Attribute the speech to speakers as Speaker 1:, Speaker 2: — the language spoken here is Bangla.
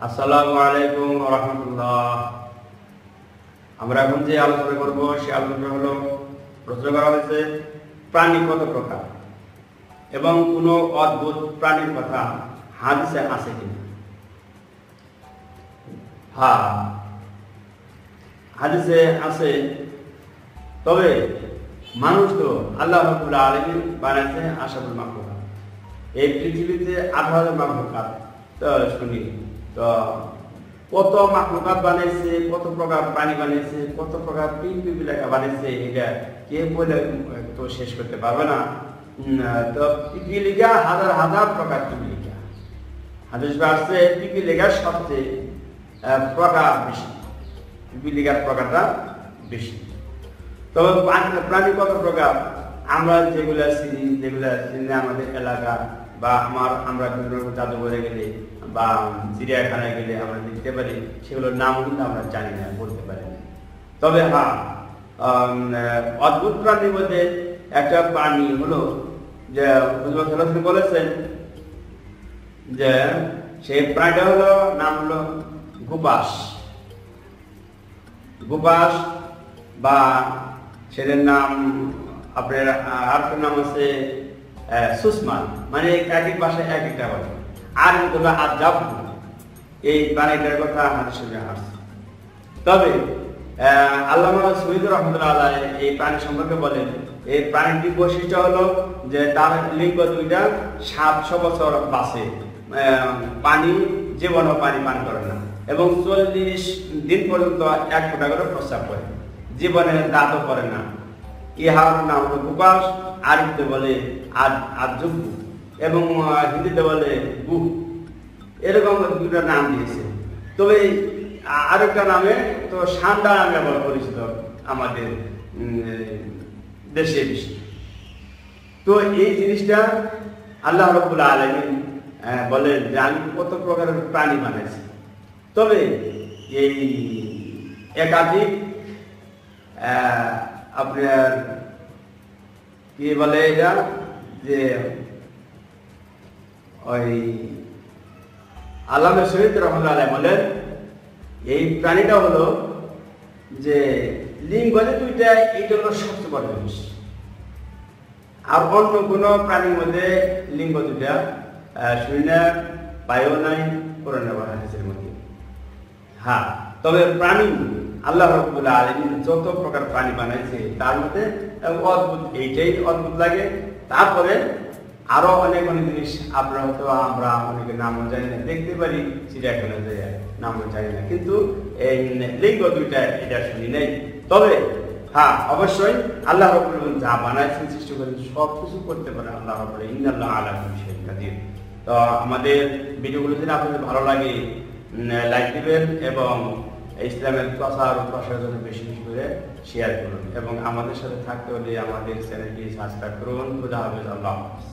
Speaker 1: আসসালামু আলাইকুম রহমতুল্লাহ। আমরা এখন যে আলোচনা করব সে আলোচনা হলো, প্রশ্ন করা হয়েছে, প্রাণী কত প্রকার? এবং কোনো অদ্ভুত প্রাণীর কথা হাদিসে আছে কিনা? হ্যাঁ হাদিসে আছে। তবে মানুষ তো আল্লাহ রবুল্লাহ আলমী বানাইছে আশাবুল মাহবুবা এই পৃথিবীতে আঠারো মাহবুকাত তো শুনি, তো কত মাহবুকাত বানাইছে, কত প্রকার প্রাণী বানিয়েছে কত প্রকার পিপিলাকা বানিয়েছে এটা কে বলে তো শেষ করতে পারবে না। তো পিপিলিকা হাজার হাজার প্রকার পিপিলিকা হাদিস আসছে পিপিলিকার সবচেয়ে প্রকার বেশি। পিপিলিকার প্রকারটা বেশি। তবে প্রাণী কত প্রকার? আমরা যেগুলা চিনি যেগুলা চিনি আমাদের এলাকা বা আমার, আমরা বিভিন্ন জাদুঘরে গেলে বা চিড়িয়াখানায় গেলে আমরা দেখতে পারি, সেগুলোর নাম কিন্তু আমরা জানি না, বলতে পারি তবে হ্যাঁ অদ্ভুত প্রাণীর মধ্যে একটা প্রাণী হলো যে বলেছেন যে সেই প্রাণীটা হলো, নাম হলো গুবাস গুবাস বা সেটার নাম আপনার আর নাম আহ, সুসমান। মানে এক এক ভাষায় এক একটা বলে আর হলো আজাব এই প্রাণীটার কথা হাদিস শরীফে আসছে তবে আল্লামা শহীদ রহমতুল্লাহ এই প্রাণী সম্পর্কে বলেন এই প্রাণীটির বৈশিষ্ট্য হলো যে তার লিঙ্গ দুইটা সাতশো বছর আহ, পানি জীবনও পানি পান করে না। এবং চল্লিশ দিন পর্যন্ত এক ফোঁটা করে প্রস্রাব করে। জীবনে দাঁতও করে না। ইহার নাম হলো গুপাস আরবিতে বলে আজু এবং হিন্দিতে বলে গুহ এরকম দুটা নাম দিয়েছে। তবে আরেকটা নামে, তো সান্ডা নামে আবার পরিচিত আমাদের দেশে বেশি তো এই জিনিসটা আল্লাহ রবুল্লা আলমিন বলেন যে আমি কত প্রকারের প্রাণী বানাইছি। তবে এই একাধিক আপনার কি বলে এটা? যে ওই আল্লাহ শহীদ আলাই বলেন, এই প্রাণীটা হলো যে লিঙ্গ যে দুইটা এইটা হলো সবচেয়ে বড় জিনিস। আর অন্য কোনো প্রাণীর মধ্যে লিঙ্গ দুইটা শুনি পাইও নাই, কোরআনে বা হাদিসের মধ্যে। হ্যাঁ তবে প্রাণী আল্লাহ রবুল্লাহ আলমিন যত প্রকার প্রাণী বানাইছে, তার মধ্যে অদ্ভুত, এইটাই অদ্ভুত লাগে। তারপরে আরও অনেক অনেক জিনিস আপনারা হয়তো আমরা অনেকে নামও জানি না, দেখতে পারি, চিড়িয়াখানা যায় নামও জানি না। কিন্তু এই লিঙ্গ দুইটা, এটা শুনি নেই। তবে হ্যাঁ অবশ্যই আল্লাহ রবুল যা বানাইছেন, সৃষ্টি করেন সব কিছু করতে পারে আল্লাহ রবুল ইন্দাল্লাহ আল্লাহ কাদির। তো আমাদের ভিডিওগুলো যদি আপনাদের ভালো লাগে লাইক দিবেন এবং ইসলামের প্রচার ও প্রসারের জন্য বেশি বেশি করে শেয়ার করুন এবং আমাদের সাথে থাকতে হলে আমাদের চ্যানেলটি সাবস্ক্রাইব করুন খুদা হাফিজ, আল্লাহ।